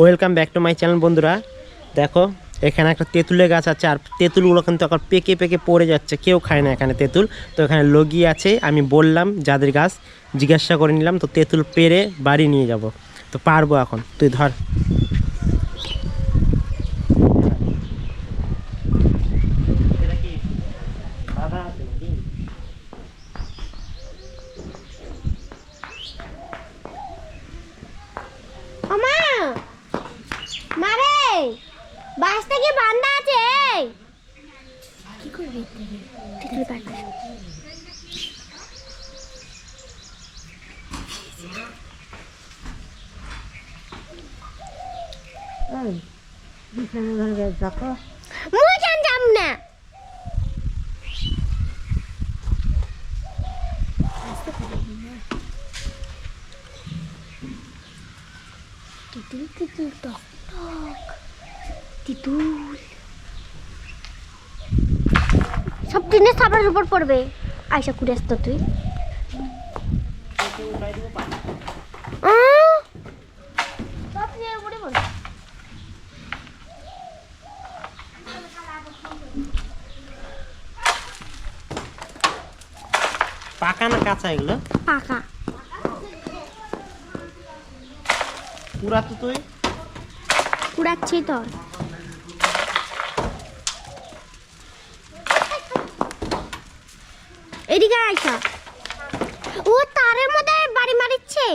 Welcome back to my channel বন্ধুরা। দেখো, এখানে একটা তেঁতুলের গাছ আছে, আর তেঁতুলগুলো কিন্তু এখন পেকে পেকে পড়ে যাচ্ছে। কেউ খায় না এখানে তেঁতুল। তো এখানে লগি আছে, আমি বললাম যাদের গাছ, জিজ্ঞাসা করে নিলাম, তো তেঁতুল পেরে বাড়ি নিয়ে যাব। তো পারব এখন। তুই ধর। বাসটা কি বান্ধা আছে কি করবি তিতলি পাতা মুই জান না। তিতুল তিতুল টক টক। তিতুল সব টিনের সাবানের উপর পড়বে। আয়সা কুড়ে আসতো তুই। পাকা না কাঁচা এগুলো? পাকা। পুরা তো তুই? কুড়াচ্ছি তোর। এদিকে আয়সা ও তারের মধ্যে বাড়ি মারিচ্ছে।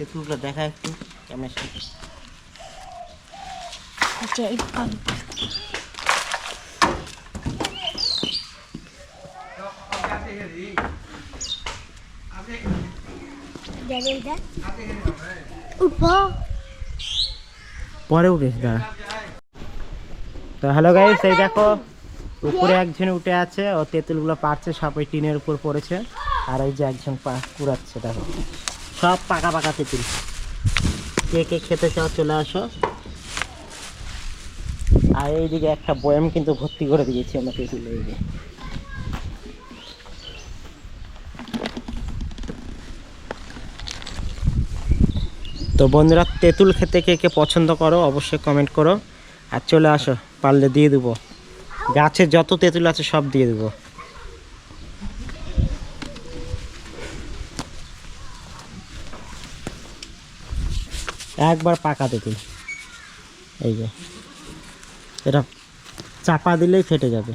তেঁতুলগুলো দেখা একটু কেমন আচ্ছা এই পরে উঠেছ দাঁড়া। তো হ্যালো গাইস এই দেখো উপরে একজন উঠে আছে ও তেঁতুলগুলো পারছে সব ওই টিনের উপর পড়েছে আর এই যে একজন পা- কুড়াচ্ছে দেখো। সব পাকা পাকা তেঁতুল। কে কে খেতে চাও চলে আসো। আর এইদিকে একটা বয়াম কিন্তু ভর্তি করে দিয়েছি আমরা তেঁতুল এই যে। তো বন্ধুরা, তেঁতুল খেতে কে কে পছন্দ করো অবশ্যই কমেন্ট করো। আর চলে আসো, পারলে দিয়ে দেবো। গাছে যত তেঁতুল আছে সব দিয়ে দেবো। একবার পাকা তেঁতুল এই যে। এটা চাপা দিলেই ফেটে যাবে।